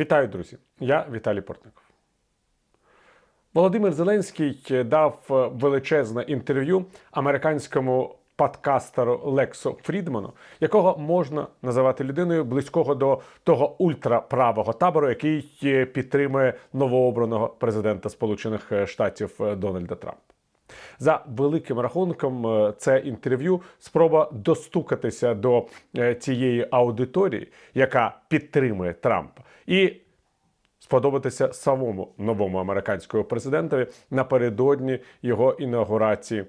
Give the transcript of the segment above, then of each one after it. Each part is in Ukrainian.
Вітаю, друзі! Я Віталій Портников. Володимир Зеленський дав величезне інтерв'ю американському подкастеру Лексу Фрідману, якого можна називати людиною близького до того ультраправого табору, який підтримує новообраного президента Сполучених Штатів Дональда Трампа. За великим рахунком, е, це інтерв'ю спроба достукатися до е, цієї аудиторії, яка підтримує Трампа, і сподобатися самому новому американському президентові напередодні його інаугурації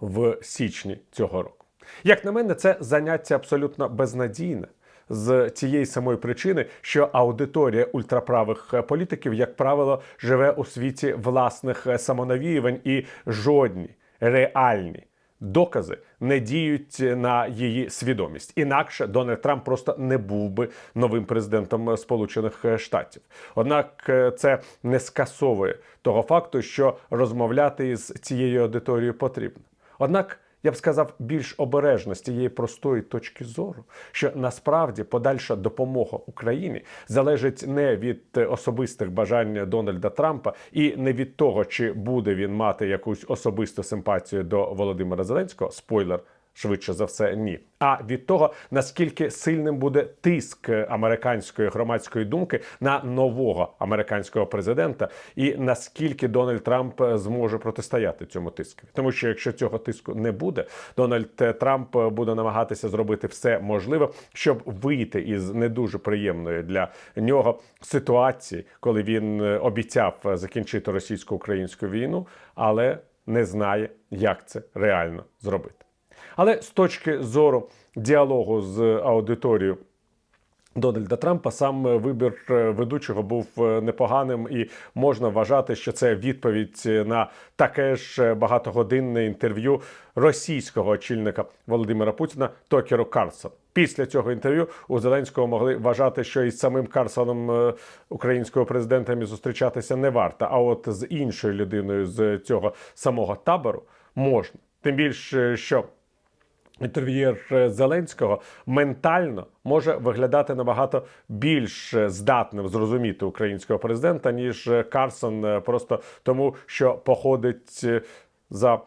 в січні цього року. Як на мене, це заняття абсолютно безнадійне. З цієї самої причини, що аудиторія ультраправих політиків, як правило, живе у світі власних самонавіювань і жодні реальні докази не діють на її свідомість. Інакше Дональд Трамп просто не був би новим президентом Сполучених Штатів. Однак е, це не скасовує того факту, що розмовляти з цією аудиторією потрібно. Однак я б сказав більш обережно з тієї простої точки зору, що насправді подальша допомога Україні залежить не від особистих бажань Дональда Трампа і не від того, чи буде він мати якусь особисту симпатію до Володимира Зеленського. Спойлер. Швидше за все, ні. А від того, наскільки сильним буде тиск американської громадської думки на нового американського президента, і наскільки Дональд Трамп зможе протистояти цьому тиску. Тому що якщо цього тиску не буде, Дональд Трамп буде намагатися зробити все можливе, щоб вийти із не дуже приємної для нього ситуації, коли він обіцяв закінчити російсько-українську війну, але не знає, як це реально зробити. Але з точки зору діалогу з аудиторією Дональда Трампа сам вибір ведучого був непоганим, і можна вважати, що це відповідь на таке ж багатогодинне інтерв'ю російського очільника Володимира Путіна Токеру Карлсон. Після цього інтерв'ю у Зеленського могли вважати, що із самим Карсоном українського президента зустрічатися не варто. А от з іншою людиною з цього самого табору можна. Тим більше, що інтерв'єр Зеленського ментально може виглядати набагато більш здатним зрозуміти українського президента, ніж Карсон, просто тому, що походить за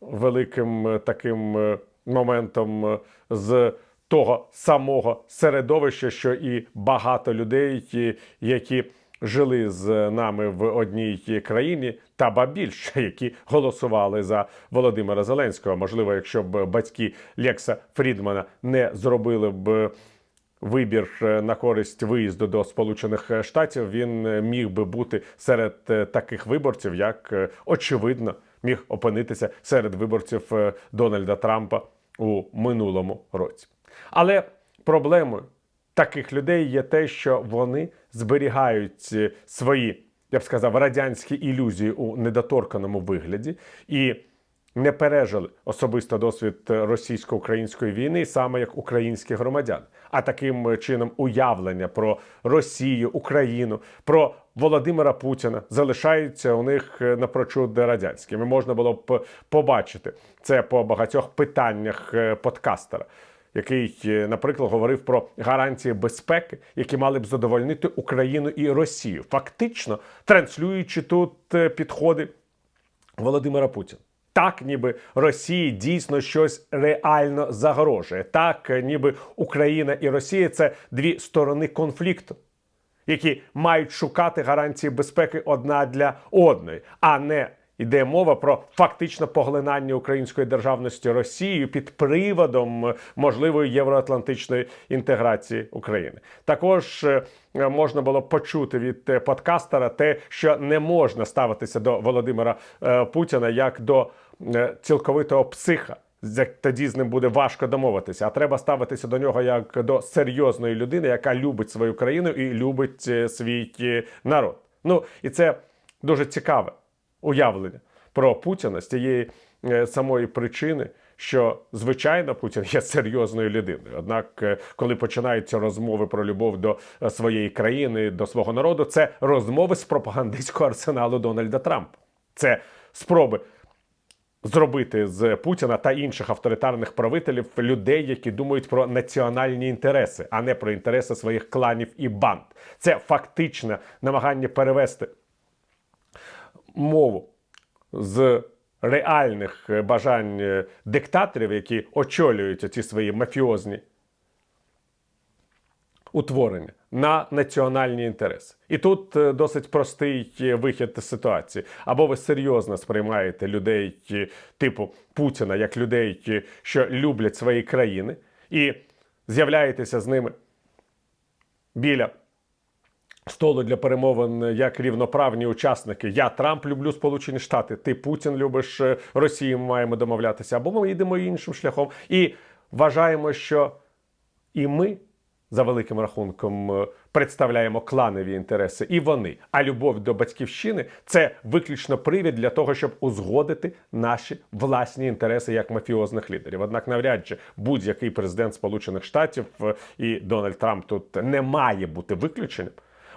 великим таким моментом з того самого середовища, що і багато людей, які жили з нами в одній країні, та ба більше, які голосували за Володимира Зеленського. Можливо, якщо б батьки Лекса Фрідмана не зробили б. Вибір на користь виїзду до Сполучених Штатів він міг би бути серед таких виборців, як очевидно міг опинитися серед виборців Дональда Трампа у минулому році. Але проблемою таких людей є те, що вони зберігають свої, я б сказав, радянські ілюзії у недоторканому вигляді і не пережили особисто досвід російсько-української війни, саме як українські громадяни. А таким чином уявлення про Росію, Україну, про Володимира Путіна залишаються у них напрочуд радянськими. Можна було б побачити це по багатьох питаннях подкастера який, наприклад, говорив про гарантії безпеки, які мали б задовольнити Україну і Росію, фактично транслюючи тут підходи Володимира Путіна. Так, ніби Росії дійсно щось реально загрожує. Так, ніби Україна і Росія це дві сторони конфлікту, які мають шукати гарантії безпеки одна для одної, а не Йде мова про фактичне поглинання української державності Росією під приводом можливої євроатлантичної інтеграції України. Також е, можна було почути від е, подкастера те, що не можна ставитися до Володимира е, Путіна як до цілковитого психа. Тоді з ним буде важко домовитися, а треба ставитися до нього як до серйозної людини, яка любить свою країну і любить свій народ. Ну і це дуже цікаве уявлення про Путіна з тієї е, самої причини. Що звичайно Путін є серйозною людиною. Однак, е, коли починаються розмови про любов до е, своєї країни, до свого народу, це розмови з пропагандистського арсеналу Дональда Трампа. Це спроби зробити з Путіна та інших авторитарних правителів людей, які думають про національні інтереси, а не про інтереси своїх кланів і банд. Це фактичне намагання перевести мову з реальних е, бажань е, диктаторів, які очолюють ці свої мафіозні утворення на національні інтереси. І тут е, досить простий вихід з ситуації. Або ви серйозно сприймаєте людей типу Путіна як людей, що люблять свої країни, і з'являєтеся з ними біля столу для перемовин як рівноправні учасники. Я Трамп люблю Сполучені Штати, ти Путін любиш е, Росію. Ми маємо домовлятися, або ми йдемо іншим шляхом і вважаємо, що і ми. За великим рахунком е, представляємо кланові інтереси, і вони. А любов до батьківщини це виключно привід для того, щоб узгодити наші власні інтереси як мафіозних лідерів. Однак, навряд чи будь-який президент Сполучених Штатів е, і Дональд Трамп тут не має бути виключенням.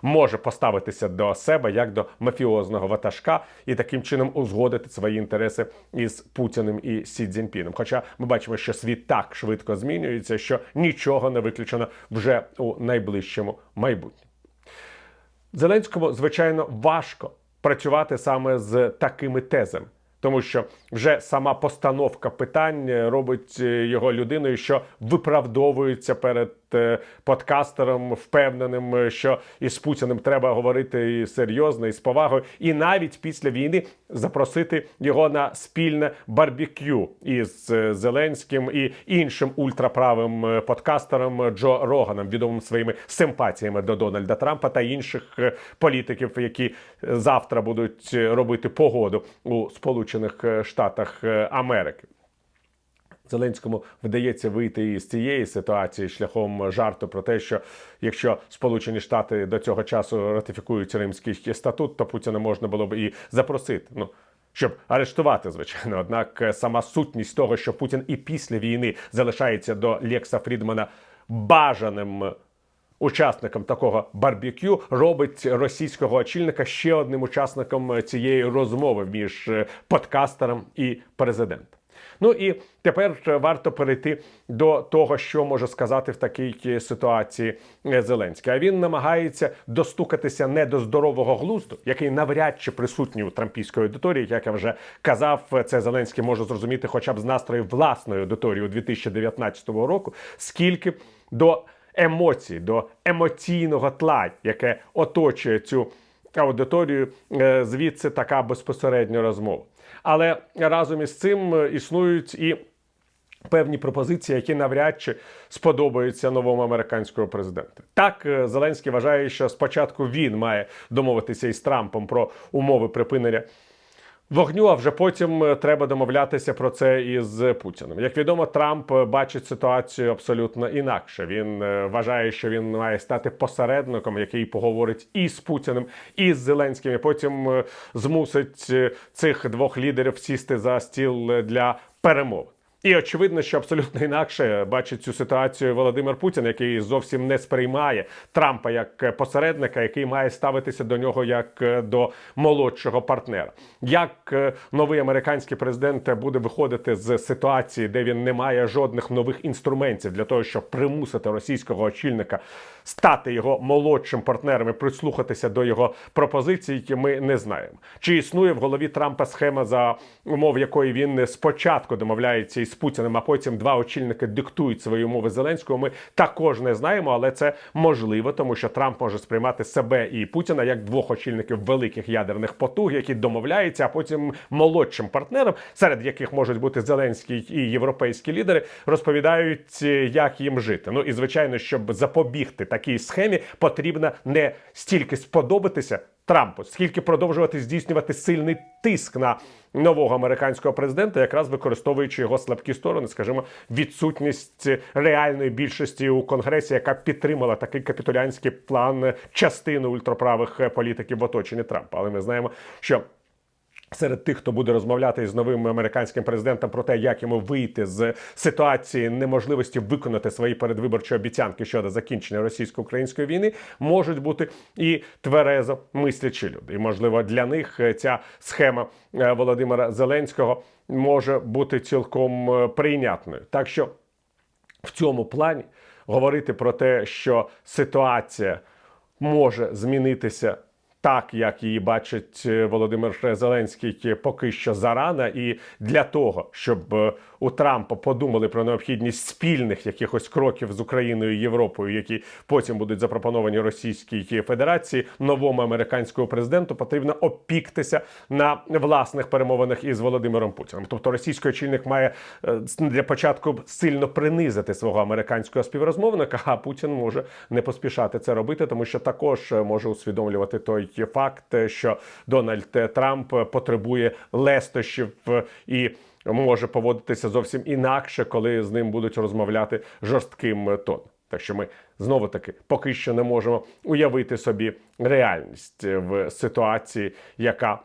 Може поставитися до себе як до мафіозного ватажка і таким чином узгодити свої інтереси із Путіним і Сі Цзіньпіном. Хоча ми бачимо, що світ так швидко змінюється, що нічого не виключено вже у найближчому майбутньому. Зеленському, звичайно, важко працювати саме з такими тезами, тому що вже сама постановка питань робить е, його людиною, що виправдовується перед е, подкастером, впевненим, е, що із Путіним треба говорити і серйозно, і з повагою, і навіть після війни запросити його на спільне барбекю із Зеленським і іншим ультраправим подкастером Джо Роганом, відомим своїми симпатіями до Дональда Трампа та інших політиків, які завтра будуть робити погоду у Сполучених е, Штатах е, Америки. Зеленському вдається вийти із цієї ситуації шляхом жарту про те, що якщо Сполучені Штати до цього часу ратифікують Римський статут, то Путіна можна було б і запросити. Ну щоб арештувати, звичайно. Однак е, сама сутність того, що Путін і після війни залишається до Лекса Фрідмана бажаним. Учасником такого барбекю робить російського очільника ще одним учасником цієї розмови між е, подкастером і президентом. Ну і тепер е, варто перейти до того, що може сказати в такій е, ситуації е, Зеленський. А він намагається достукатися не до здорового глузду, який навряд чи присутній у трампійської аудиторії, як я вже казав, це Зеленський може зрозуміти, хоча б з настрою власної аудиторії у 2019 року, скільки до емоцій, до емоційного тла, яке оточує цю аудиторію, е, звідси така безпосередня розмова. Але разом із цим е, існують і певні пропозиції, які навряд чи сподобаються новому американському президенту. Так, е, Зеленський вважає, що спочатку він має домовитися із Трампом про умови припинення. Вогню, а вже потім е, треба домовлятися про це із Путіним. Як відомо, Трамп е, бачить ситуацію абсолютно інакше. Він е, вважає, що він має стати посередником, який поговорить і з Путіним, і з Зеленським, і потім змусить цих двох лідерів сісти за стіл для перемовин. І очевидно, що абсолютно інакше бачить цю ситуацію Володимир Путін, який зовсім не сприймає Трампа як посередника, який має ставитися до нього як е, до молодшого партнера. Як е, новий американський президент буде виходити з ситуації, де він не має жодних нових інструментів для того, щоб примусити російського очільника стати його молодшим партнером і прислухатися до його пропозицій, ми не знаємо. Чи існує в голові Трампа схема, за умов якої він спочатку домовляється із Путіним, а потім два очільники диктують свої умови Зеленського. Ми також не знаємо, але це можливо, тому що Трамп може сприймати себе і Путіна як двох очільників великих ядерних потуг, які домовляються, а потім молодшим партнером, серед яких можуть бути Зеленський і європейські лідери, розповідають, е, як їм жити. Ну і звичайно, щоб запобігти такій схемі, потрібно не стільки сподобатися. Трампу, скільки продовжувати здійснювати сильний тиск на нового американського президента, якраз використовуючи його слабкі сторони, скажімо, відсутність реальної більшості у конгресі, яка підтримала такий капітулянський план частини ультраправих політиків в оточенні Трампа. Але ми знаємо, що Серед тих, хто буде розмовляти з новим американським президентом про те, як йому вийти з ситуації неможливості виконати свої передвиборчі обіцянки щодо закінчення російсько-української війни, можуть бути і тверезо мислячі люди. І можливо для них е, ця схема е, Володимира Зеленського може бути цілком е, прийнятною. Так що в цьому плані говорити про те, що ситуація може змінитися так, як її бачить е, Володимир Зеленський е, поки що зарано, і для того, щоб е, у Трампа подумали про необхідність спільних якихось кроків з Україною і Європою, які потім будуть запропоновані Російській Федерації, новому американському президенту потрібно опіктися на власних перемовинах із Володимиром Путіним. Тобто російський очільник має для початку сильно принизити свого американського співрозмовника, а Путін може не поспішати це робити, тому що також може усвідомлювати той факт, е, що Дональд Трамп потребує лестощів і може поводитися зовсім інакше, коли з ним будуть розмовляти жорстким тоном. Так що ми знову таки поки що не можемо уявити собі реальність в ситуації, яка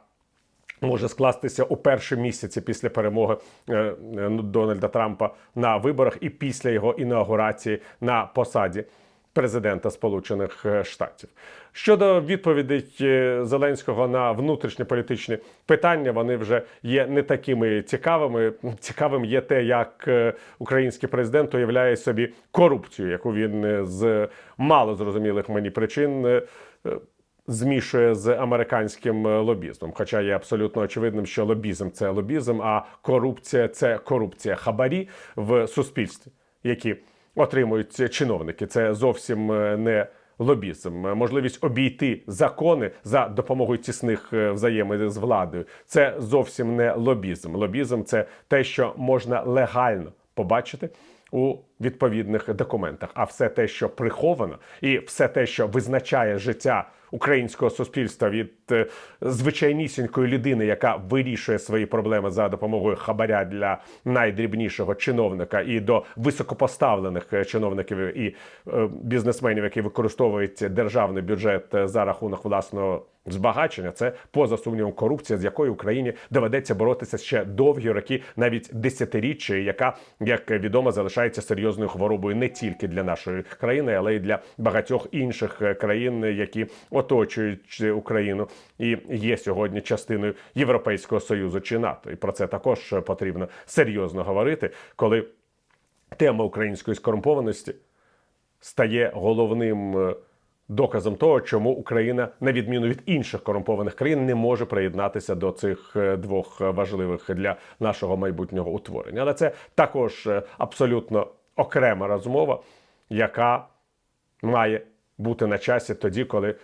може скластися у перші місяці після перемоги е, е, Дональда Трампа на виборах і після його інаугурації на посаді президента Сполучених е, Штатів. Щодо відповідей Зеленського на внутрішньополітичні питання, вони вже є не такими цікавими. Цікавим є те, як е, український президент уявляє собі корупцію, яку він е, з мало зрозумілих мені причин. Змішує з американським лобізмом, хоча є абсолютно очевидним, що лобізм це лобізм, а корупція це корупція хабарі в суспільстві, які отримують чиновники. Це зовсім е, не лобізм. Можливість обійти закони за допомогою тісних е, взаємин з владою. Це зовсім не лобізм. Лобізм це те, що можна легально побачити. У відповідних документах, а все те, що приховано, і все те, що визначає життя українського суспільства від звичайнісінької людини, яка вирішує свої проблеми за допомогою хабаря для найдрібнішого чиновника, і до високопоставлених е, чиновників і е, бізнесменів, які використовують державний бюджет е, за рахунок власного збагачення, це поза сумнівом корупція, з якою Україні доведеться боротися ще довгі роки, навіть десятиріччя, яка, як відомо, залишається серйозною хворобою не тільки для нашої країни, але й для багатьох інших е, країн, які оточують Україну і є сьогодні частиною Європейського союзу чи НАТО. І про це також потрібно серйозно говорити, коли тема української скорумпованості стає головним е, доказом того, чому Україна, на відміну від інших корумпованих країн, не може приєднатися до цих е, двох важливих для нашого майбутнього утворення. Але це також е, абсолютно окрема розмова, яка має бути на часі тоді, коли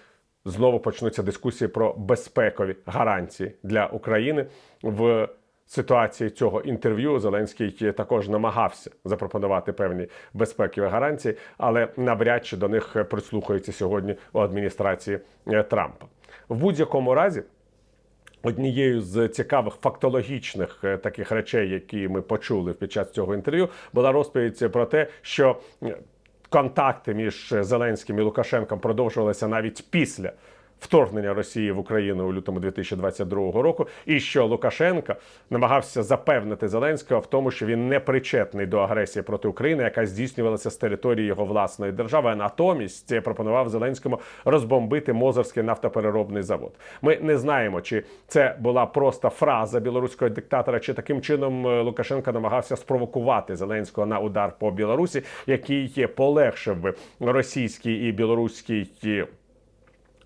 знову почнуться дискусії про безпекові гарантії для України в ситуації цього інтерв'ю. Зеленський також намагався запропонувати певні безпекові гарантії, але навряд чи до них прислухаються сьогодні у адміністрації е, Трампа. В будь-якому разі. Однією з цікавих фактологічних е, таких речей, які ми почули під час цього інтерв'ю, була розповідь про те, що е, контакти між Зеленським і Лукашенком продовжувалися навіть після вторгнення Росії в Україну у лютому 2022 року, і що Лукашенко намагався запевнити Зеленського в тому, що він не причетний до агресії проти України, яка здійснювалася з території його власної держави. А натомість пропонував Зеленському розбомбити Мозорський нафтопереробний завод. Ми не знаємо, чи це була просто фраза білоруського диктатора, чи таким чином е, Лукашенко намагався спровокувати Зеленського на удар по Білорусі, який полегшив би російський і білоруський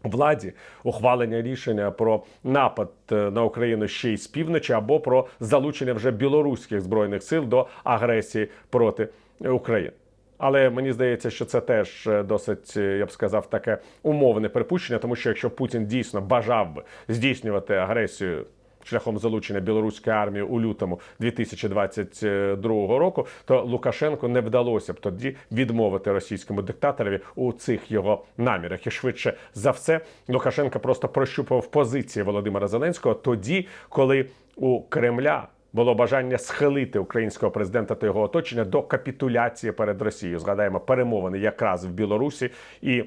владі ухвалення рішення про напад е, на Україну ще й з півночі або про залучення вже білоруських збройних сил до агресії проти України. Але мені здається, що це теж е, досить, е, я б сказав, таке умовне припущення, тому що якщо Путін дійсно бажав би здійснювати агресію шляхом залучення білоруської армії у лютому 2022 року, то Лукашенку не вдалося б тоді відмовити російському диктаторові у цих його намірах. І швидше за все, Лукашенко просто прощупав позиції Володимира Зеленського тоді, коли у Кремля. Було бажання схилити українського президента та його оточення до капітуляції перед Росією. Згадаємо перемовини якраз в Білорусі і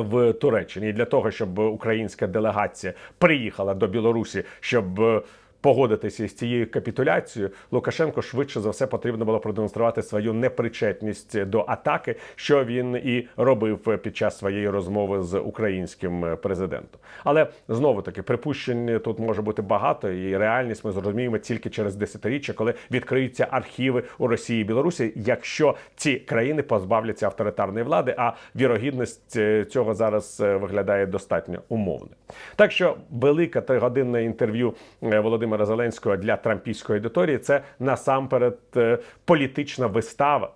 в Туреччині. Для того, щоб українська делегація приїхала до Білорусі, щоб е, погодитися з цією капітуляцією, Лукашенко швидше за все потрібно було продемонструвати свою непричетність до атаки, що він і робив під час своєї розмови з українським президентом. Але знову таки припущень тут може бути багато, і реальність ми зрозуміємо тільки через десятиріччя, коли відкриються архіви у Росії і Білорусі, якщо ці країни позбавляться авторитарної влади, а вірогідність е, цього зараз е, виглядає достатньо умовно. Так що велике тригодинне інтерв'ю е, Володимира Зеленського для трампійської аудиторії це насамперед е, політична вистава,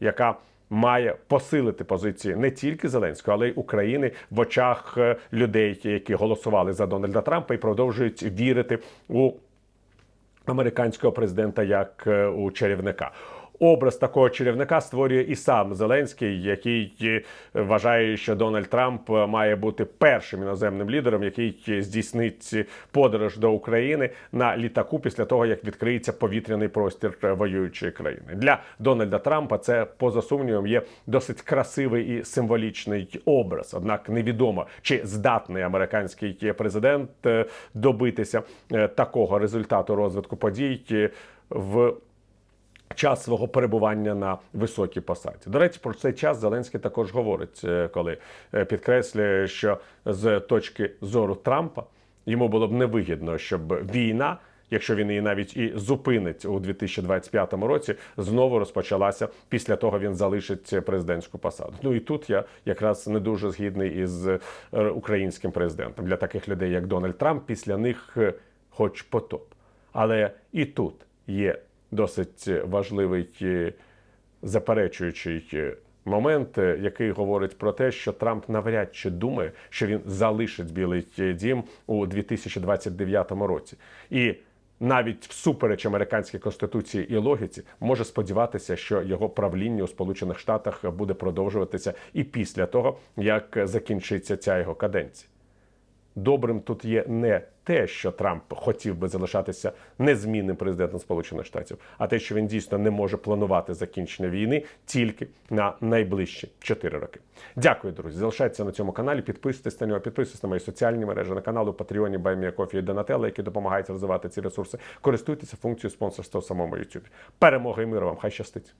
яка має посилити позиції не тільки Зеленського, але й України в очах е, людей, які голосували за Дональда Трампа і продовжують вірити у американського президента як е, у чарівника. Образ такого чарівника створює і сам Зеленський, який е, вважає, що Дональд Трамп має бути першим іноземним лідером, який е, здійснить подорож до України на літаку після того, як відкриється повітряний простір воюючої країни. Для Дональда Трампа це поза сумнівом є досить красивий і символічний образ. Однак невідомо, чи здатний американський президент е, добитися такого результату розвитку подій в час свого перебування на високій посаді. До речі, про цей час Зеленський також говорить, е, коли е, підкреслює, що з точки зору Трампа йому було б невигідно, щоб війна. Якщо він її навіть і зупинить у 2025 році, знову розпочалася після того, він залишить президентську посаду. Ну і тут я якраз не дуже згідний із е, українським президентом для таких людей, як Дональд Трамп. Після них, хоч потоп. Але і тут є досить важливий е, заперечуючий е, момент, е, який говорить про те, що Трамп навряд чи думає, що він залишить Білий дім у 2029 році. І навіть всупереч американській конституції і логіці може сподіватися, що його правління у Сполучених Штатах буде продовжуватися і після того, як закінчиться ця його каденція. Добрим тут є не те, що Трамп хотів би залишатися незмінним президентом Сполучених Штатів, а те, що він дійсно не може планувати закінчення війни тільки на найближчі 4 роки. Дякую, друзі. Залишайтеся на цьому каналі. Підписуйтесь на нього, підписуйтесь на мої соціальні мережі, на канал у Патреоні Баймія Кофі і Донателла, які допомагають розвивати ці ресурси. Користуйтеся функцією спонсорства в самому YouTube. Перемоги і миру вам! Хай щастить!